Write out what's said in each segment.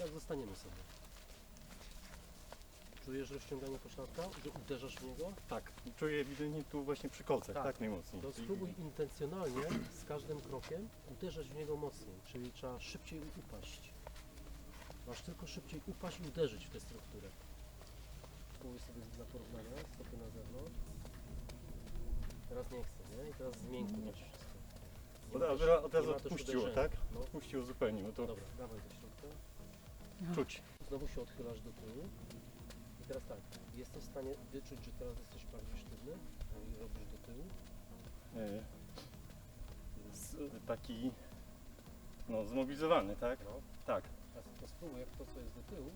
tak zostaniemy sobie. Czujesz rozciąganie pośladka, że uderzasz w niego? Tak, czuję ewidentnie tu właśnie przy kolcach, Tak. tak, najmocniej. To spróbuj intencjonalnie z każdym krokiem uderzać w niego mocniej, czyli trzeba szybciej upaść. Masz tylko szybciej upaść i uderzyć w tę strukturę. Spróbuj sobie dla porównania, stopy na zewnątrz. Teraz nie chcę, nie? I teraz zmięknij wszystko. Od, razu odpuściło, tak? No. Odpuściło zupełnie, bo to Dobra, dawaj do środka. Czuć. Znowu się odchylasz do tyłu. I teraz tak, jesteś w stanie wyczuć, że teraz jesteś bardziej sztywny i robisz do tyłu. E, z, taki no, zmobilizowany, tak? No. Tak. Teraz to spróbuj, jak to co jest do tyłu,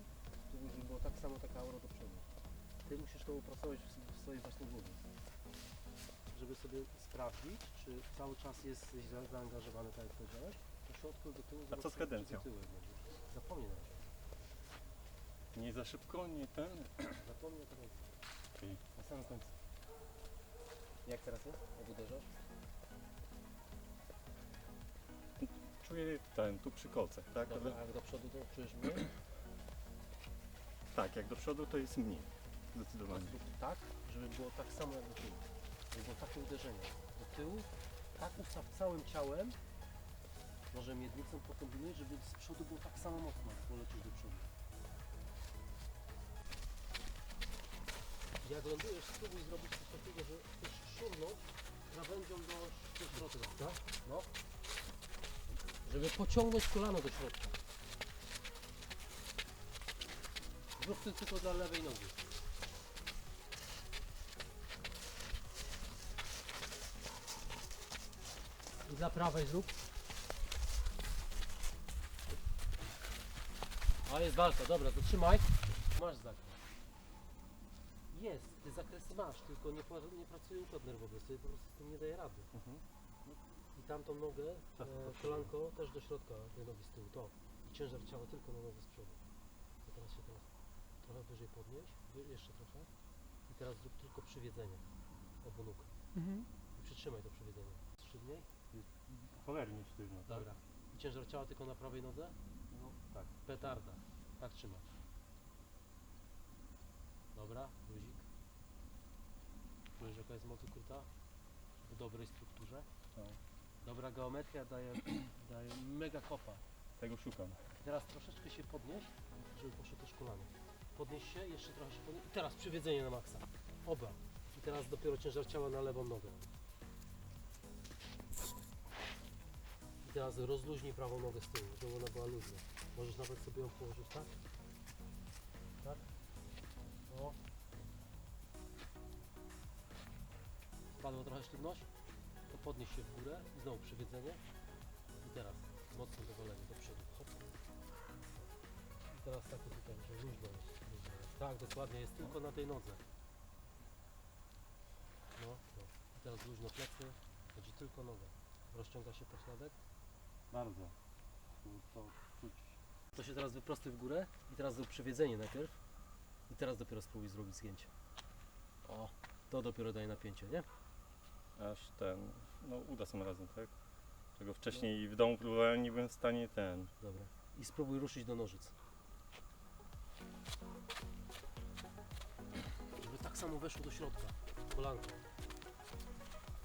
spróbuj, żeby było tak samo taka aura do przodu. Ty musisz to opracować w, w swojej własnej głowie. Żeby sobie sprawdzić, czy cały czas jesteś za- zaangażowany, tak jak powiedziałeś, to do tyłu. A zobacz, co z czy do kadencją? tyłu będziesz. Zapomnij na razie. Nie za szybko, nie ten. Kadencji. Okej. Na samym końcu. Jak teraz jest? Jak uderzasz? Czuję ten, tu przy kolcach, tak? Dobra, Ale, a jak do przodu to czujesz mniej? tak, jak do przodu to jest mniej. Zdecydowanie. tak, żeby było tak samo jak do tyłu. Żeby było takie uderzenie. Do tyłu, tak ustaw całym ciałem, może miednicą pokombinuj, żeby z przodu było tak samo mocno, jak polecisz do przodu. Jak lądujesz, spróbuj zrobić coś takiego, że chcesz szurnąć krawędzią do, środka. Tak? No. Żeby pociągnąć kolano do środka. Zrób to tylko dla lewej nogi. I dla prawej zrób. A jest walka, dobra, zatrzymaj. Masz zakres. Jest, ty zakresy masz, tylko nie, pa- nie pracuje układ nerwowy, sobie po prostu z tym nie daje rady. Mhm. I tamtą nogę, Tak, e, tak. kolanko też do środka tej nogi z tyłu, to. I ciężar ciała tylko na nogę z przodu. To teraz się teraz trochę wyżej podnieś, wy- jeszcze trochę. I teraz zrób tylko przywiedzenie obu nóg. Mhm. I przytrzymaj to przywiedzenie. Sztywniej. Cholernie sztywno, tak? Dobra. I ciężar ciała tylko na prawej nodze? No, tak. Petarda. Tak trzymać. Dobra, luzik. Czujesz jaka jest moc ukryta? W dobrej strukturze. No. Dobra geometria daje, daje mega kopa. Tego szukam. Teraz troszeczkę się podnieś, żeby poszło też kolano. Podnieś się, jeszcze trochę się podnieś. I teraz przywiedzenie na maksa. Oba. I teraz dopiero ciężar ciała na lewą nogę. I teraz rozluźnij prawą nogę z tyłu, żeby ona była luźna. Możesz nawet sobie ją położyć tak. Tak. Trochę sztywność. To podnieś się w górę i znowu przywiedzenie. I teraz mocne dowolenie do przodu. Hop. I teraz takie tutaj, że luźno jest. luźno jest. Tak, dokładnie, jest tylko na tej nodze. No, no. I teraz luźno plecy, chodzi tylko noga. Rozciąga się pośladek. Bardzo. Tu to czuć. To się teraz wyprostuj w górę i teraz zrób przywiedzenie najpierw. I teraz dopiero spróbuj zrobić zgięcie. O, to dopiero daje napięcie, nie? Aż ten, no uda sam razem, tak? Czego wcześniej w domu próbowałem, nie byłem w stanie ten. Dobra. I spróbuj ruszyć do nożyc. Żeby tak samo weszło do środka. Kolanko.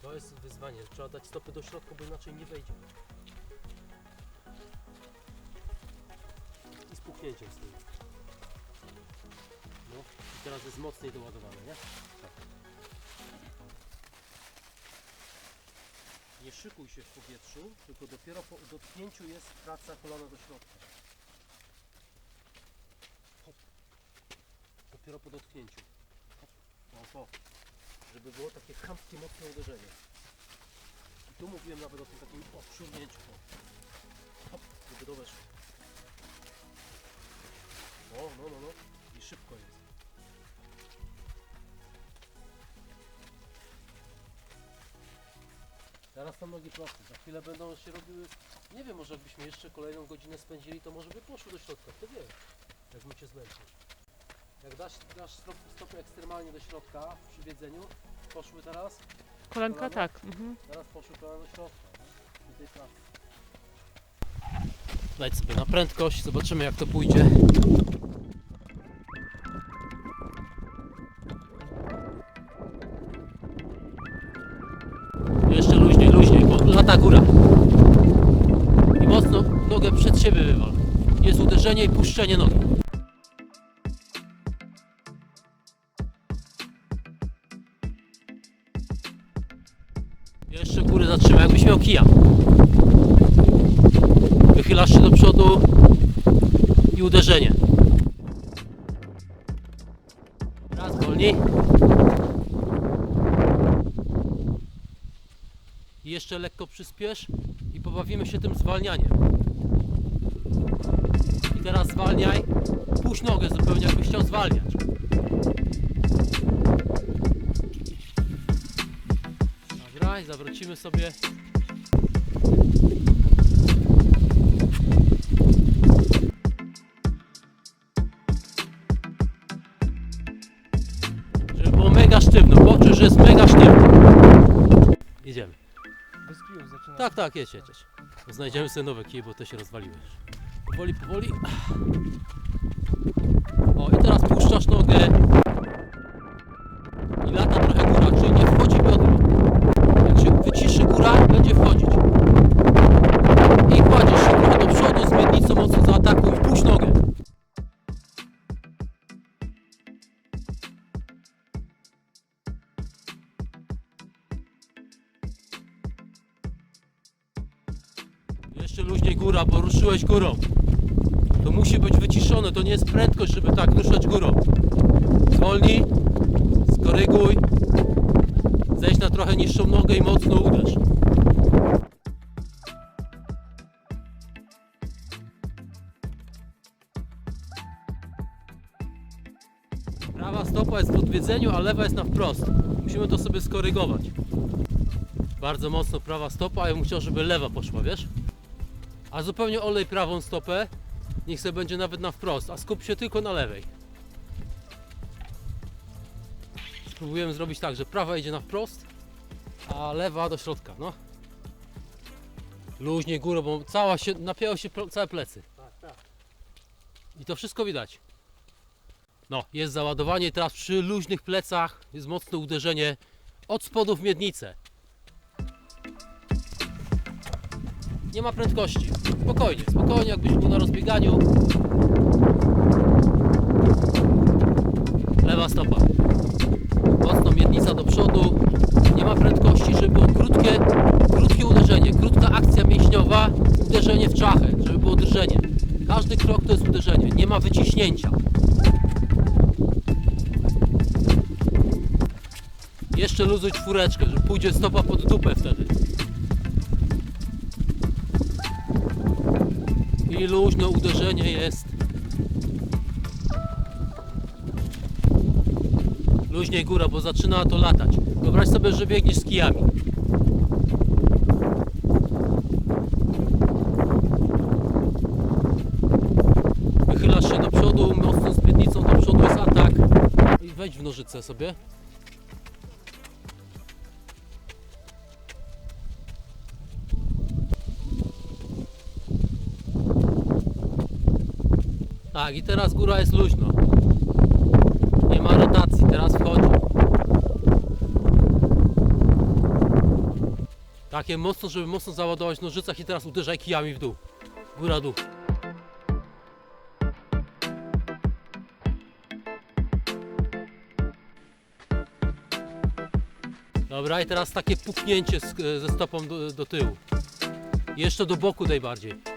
To jest wyzwanie. Trzeba dać stopy do środka, bo inaczej nie wejdzie. I z puknięciem z tyłu. No. I teraz jest mocniej doładowane, nie? Szykuj się w powietrzu, tylko dopiero po dotknięciu jest praca kolana do środka. Hop. Dopiero po dotknięciu. Hop. Żeby było takie chamskie, mocne uderzenie. I tu mówiłem nawet o tym takim odszurnięciu. Teraz są nogi proste. Za chwilę będą się robiły. Nie wiem, może jakbyśmy jeszcze kolejną godzinę spędzili, to może by poszły do środka. Kto wie, jak my cię zmęczysz. Jak dasz, dasz stop, stopy ekstremalnie do środka przy wiedzeniu, poszły teraz, Kolanka Kolano? tak. Mhm. teraz poszły kolana do środka. Nie? I tej pracy. Dać sobie na prędkość, zobaczymy jak to pójdzie. Lata góra. I mocno nogę przed siebie wywal. Jest uderzenie i puszczenie nogi. Jeszcze górę zatrzymaj, jakbyś miał kija. Wychylasz się do przodu i uderzenie. Raz wolniej. Jeszcze lekko przyspiesz i pobawimy się tym zwalnianiem. I teraz zwalniaj. Puść nogę zupełnie jakbyś chciał zwalniać. I zawrócimy sobie. Tak, tak, jedź, jedź. Znajdziemy sobie nowe kije, bo te się rozwaliły. Powoli, powoli. O, i teraz puszczasz nogę. Luźniej góra, bo ruszyłeś górą. To musi być wyciszone, to nie jest prędkość, żeby tak ruszać górą. Zwolnij, skoryguj, zejdź na trochę niższą nogę i mocno uderz. Prawa stopa jest w odwiedzeniu, a lewa jest na wprost. Musimy to sobie skorygować. Bardzo mocno prawa stopa, a ja bym chciał, żeby lewa poszła, wiesz? A zupełnie olej prawą stopę, niech sobie będzie nawet na wprost, a skup się tylko na lewej. Spróbujemy zrobić tak, że prawa idzie na wprost, a lewa do środka, no. Luźniej górą, bo cała się, napięło się całe plecy. I to wszystko widać. No, jest załadowanie teraz przy luźnych plecach jest mocne uderzenie od spodu w miednicę. Nie ma prędkości. Spokojnie, spokojnie, jakbyś był na rozbieganiu. Lewa stopa. Mocno miednica do przodu. Nie ma prędkości, żeby było krótkie, krótkie uderzenie. Krótka akcja mięśniowa, uderzenie w czachę, żeby było drżenie. Każdy krok to jest uderzenie. Nie ma wyciśnięcia. Jeszcze luzuj czwóreczkę, że pójdzie stopa pod dupę wtedy. I luźne uderzenie jest. Luźniej góra, bo zaczyna to latać. Wyobraź sobie, że biegniesz z kijami. Wychylasz się do przodu, mocno z do przodu jest atak. I wejdź w nożyce sobie. Tak, i teraz góra jest luźno. Nie ma rotacji, teraz wchodzi. Takie mocno, żeby mocno załadować nożycach i teraz uderzaj kijami w dół. Góra, dół. Dobra, i teraz takie puknięcie z, ze stopą do, do tyłu. Jeszcze do boku daj bardziej. I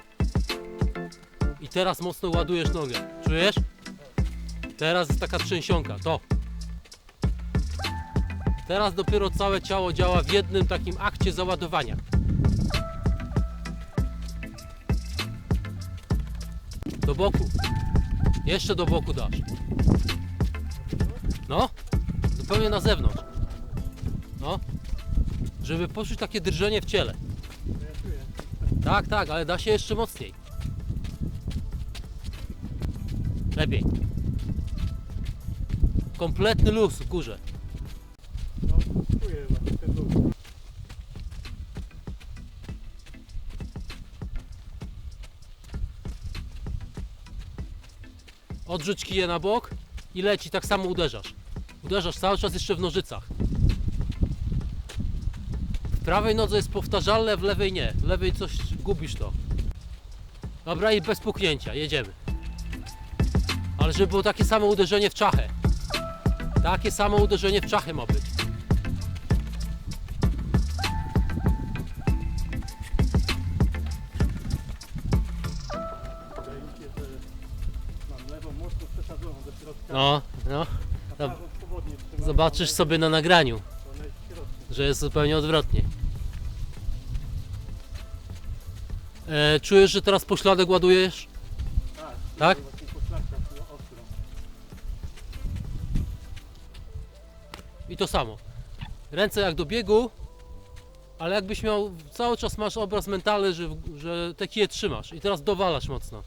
teraz mocno ładujesz nogę. Czujesz? Teraz jest taka trzęsionka. To. Teraz dopiero całe ciało działa w jednym takim akcie załadowania. Do boku. Jeszcze do boku dasz. No. Zupełnie na zewnątrz. No. Żeby poczuć takie drżenie w ciele. Tak, tak, ale da się jeszcze mocniej. Lepiej. Kompletny luz w górze. No, czuję właśnie ten luz. Odrzuć kije na bok i leci, tak samo uderzasz. Uderzasz cały czas jeszcze w nożycach. W prawej nodze jest powtarzalne, w lewej nie. W lewej coś gubisz to. Dobra i bez puknięcia, jedziemy. Ale żeby było takie samo uderzenie w czachę. Takie samo uderzenie w czachę ma być. No, no. trzymam. Zobaczysz sobie na nagraniu, że jest zupełnie odwrotnie. E, czujesz, że teraz pośladek ładujesz? Tak? I to samo. Ręce jak do biegu, ale jakbyś miał, cały czas masz obraz mentalny, że, że te kije trzymasz i teraz dowalasz mocno.